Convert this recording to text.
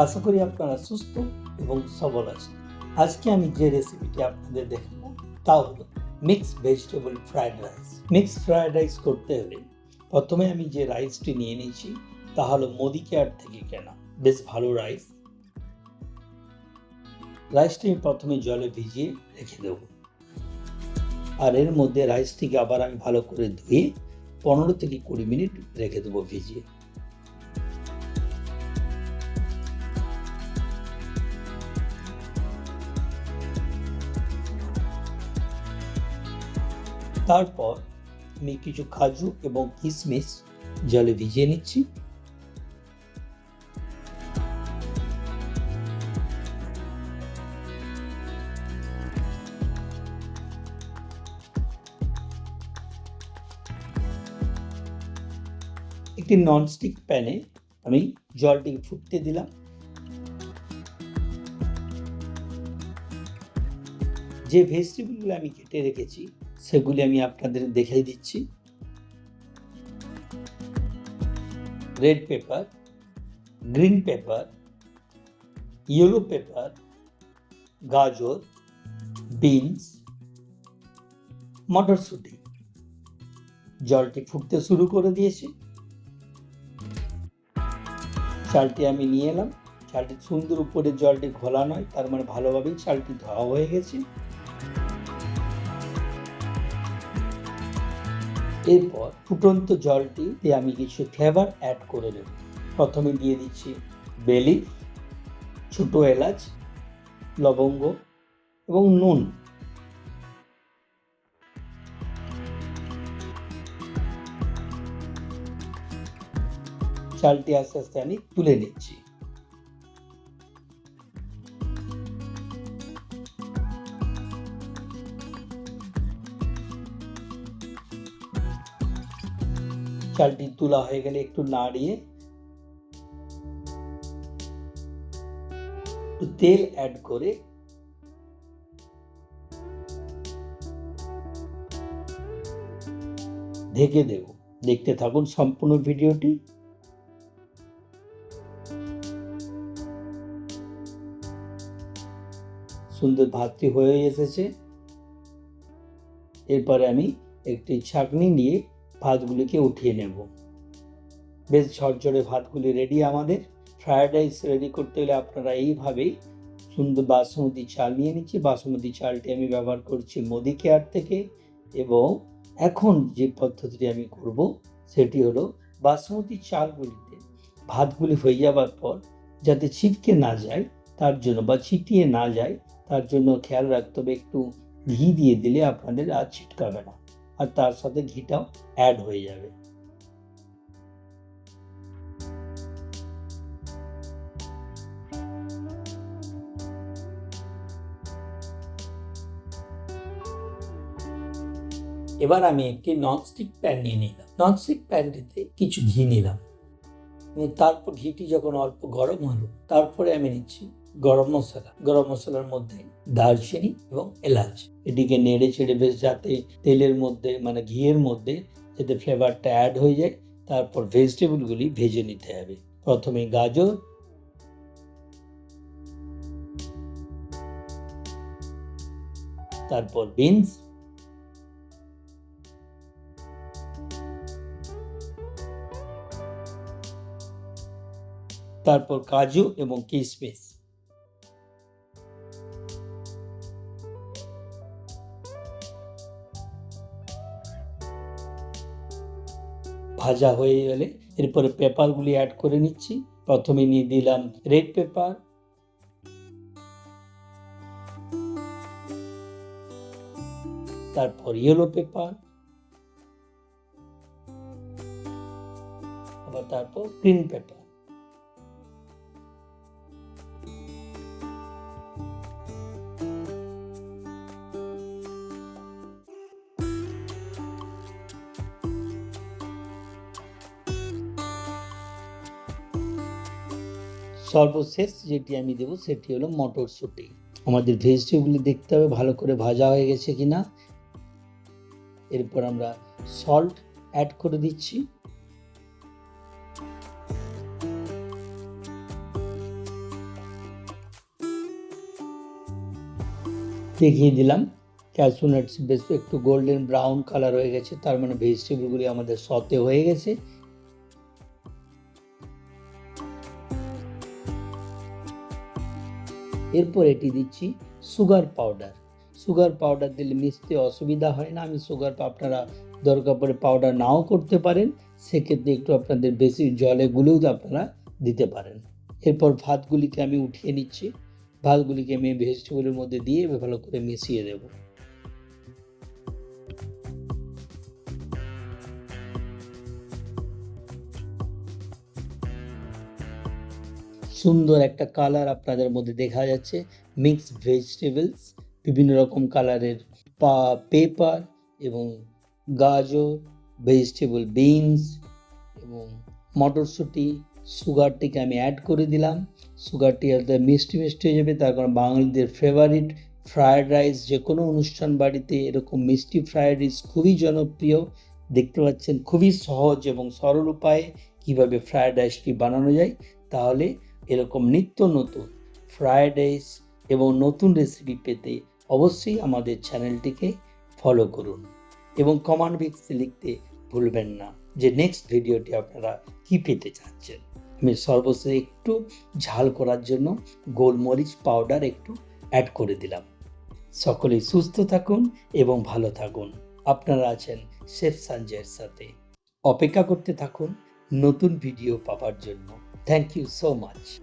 আশা করি আপনারা সুস্থ এবং সবল আছেন। আজকে আমি যে রেসিপিটি আপনাদের দেখাবো, তা হলো mix vegetable fried rice mix fried rice করতে হলে প্রথমে আমি যে রাইসটি নিয়ে নিয়েছি, তা হলো মোদি কেয়ার থেকে কেনা। বেশ ভালো রাইস রাইসটি আমি প্রথমে জলে ভিজিয়ে রেখে দেব। আর এর মধ্যে রাইসটিকে আবার আমি ভালো করে ধুয়ে পনেরো থেকে কুড়ি মিনিট রেখে দেবো ভিজিয়ে। তারপর আমি কিছু কাজু এবং কিশমিশ জলে ভিজিয়ে নিচ্ছি। একটি ননস্টিক প্যানে আমি জলটি ফুটতে দিলাম। যে ভেজিটেবলগুলো আমি কেটে রেখেছি সেগুলি আমি আপনাদের দেখিয়ে দিচ্ছি। Red pepper, green pepper, yellow pepper, গাজর, বিনস, মটরশুঁটি। জলটি ফুটতে শুরু করে দিয়েছে। চালটি আমি নিয়ে এলাম। চালটি সুন্দর উপরে জলটি ঘোলা নয় তার মানে ভালোভাবেই চালটি ধোয়া হয়ে গেছে। এরপর ফুটন্ত জলটিতে আমি কিছু ফ্লেভার অ্যাড করে নেব। প্রথমে দিয়ে দিচ্ছি বেলি ছোটো এলাচ, লবঙ্গ এবং নুন। চালটি আস্তে আস্তে আমি তুলে নিচ্ছি। চালটি তোলা হয়ে গেলে একটু নাড়িয়ে তেল অ্যাড করে ঢেকে দেব। দেখতে থাকুন সম্পূর্ণ ভিডিওটি। সুন্দর ভাতটি হয়ে এসেছে। এরপরে আমি একটি ছাঁকনি নিয়ে ভাতগুলিকে উঠিয়ে নেব। বেশ ঝরঝরে ভাতগুলি রেডি আমাদের। ফ্রায়েড রাইস রেডি করতে হলে আপনারা এইভাবেই সুন্দর বাসমতি চাল নিয়ে নিচ্ছি। বাসমতি চালটি আমি ব্যবহার করছি মোদি কেয়ার থেকে এবং এখন যে পদ্ধতিটি আমি করব সেটি হলো বাসমতি চালগুলিতে ভাতগুলি হয়ে যাবার পর যাতে ছিটকে না যায়, তার জন্য বা ছিটিয়ে না যায়, তার জন্য খেয়াল রাখতে হবে একটু ঘি দিয়ে দিলে আপনাদের আর ছিটকাবে না। আর তার সাথে ঘিটাও অ্যাড হয়ে যাবে। এবার আমি একটি ননস্টিক প্যান নিয়ে নিলাম। ননস্টিক প্যানটিতে কিছু ঘি নিলাম। এবং তারপর ঘিটি যখন অল্প গরম হলো, তারপরে আমি নিচ্ছি গরম মশলা। গরম মশলার মধ্যে দারচিনি এবং এলাচ। এটিকে নেড়ে ছেড়ে বেশ যাতে তেলের মধ্যে মানে ঘিয়ের মধ্যে যাতে ফ্লেভারটা অ্যাড হয়ে যায়, তারপর ভেজিটেবলগুলি ভেজে নিতে হবে। প্রথমে গাজর। তারপর বিনস তারপর কাজু এবং কিশমিশ ভাজা হয়ে গেলে এরপরে পেপারগুলি অ্যাড করে নিচ্ছি। প্রথমে নিয়ে দিলাম রেড পেপার তারপর ইয়েলো পেপার আবার তারপর গ্রিন পেপার সর্বশেষ যেটি আমি দেবো সেটি হলো মটরশুঁটি আমাদের ভেজিটেবলগুলি দেখতে হবে, ভালো করে ভাজা হয়ে গেছে কি না এরপর আমরা সল্ট অ্যাড করে দিচ্ছি। দেখিয়ে দিলাম ক্যাশু বেশ একটু গোল্ডেন ব্রাউন কালার হয়ে গেছে, তার মানে ভেজিটেবলগুলি আমাদের সতে হয়ে গেছে। এরপর এটি দিচ্ছি সুগার পাউডার সুগার পাউডার দিলে মিশতে অসুবিধা হয় না। আমি সুগার আপনারা দরকার পড়ে পাউডার নাও করতে পারেন। সেক্ষেত্রে একটু আপনাদের বেশি জলে গুলেও আপনারা দিতে পারেন। এরপর ভাতগুলিকে আমি উঠিয়ে নিচ্ছি। ভাতগুলিকে আমি ভেজিটেবলের মধ্যে দিয়ে ভালো করে মিশিয়ে দেবো। সুন্দর একটা কালার আপনাদের মধ্যে দেখা যাচ্ছে। মিক্স ভেজিটেবলস বিভিন্ন রকম কালারের পা পেপার এবং গাজর ভেজিটেবল বিনস এবং মটরশুঁটি সুগারটিকে আমি অ্যাড করে দিলাম। সুগারটি আলাদা মিষ্টি মিষ্টি হয়ে যাবে, তার কারণ বাঙালিদের ফেভারিট ফ্রায়েড রাইস যে কোনো অনুষ্ঠান বাড়িতে এরকম মিষ্টি ফ্রায়েড রাইস খুবই জনপ্রিয়। দেখতে পাচ্ছেন খুবই সহজ এবং সরল উপায়ে কীভাবে ফ্রায়েড রাইসটি বানানো যায়। তাহলে এরকম নিত্য নতুন ফ্রায়েড রাইস এবং নতুন রেসিপি পেতে অবশ্যই আমাদের চ্যানেলটিকে ফলো করুন এবং কমেন্ট বক্সে লিখতে ভুলবেন না যে নেক্সট ভিডিওটি আপনারা কি পেতে চাচ্ছেন। আমি সর্বশেষ একটু ঝাল করার জন্য গোলমরিচ পাউডার একটু অ্যাড করে দিলাম। সকলেই সুস্থ থাকুন এবং ভালো থাকুন। আপনারা আছেন শেফ সঞ্জয়ের সাথে। অপেক্ষা করতে থাকুন নতুন ভিডিও পাওয়ার জন্য। Thank you so much.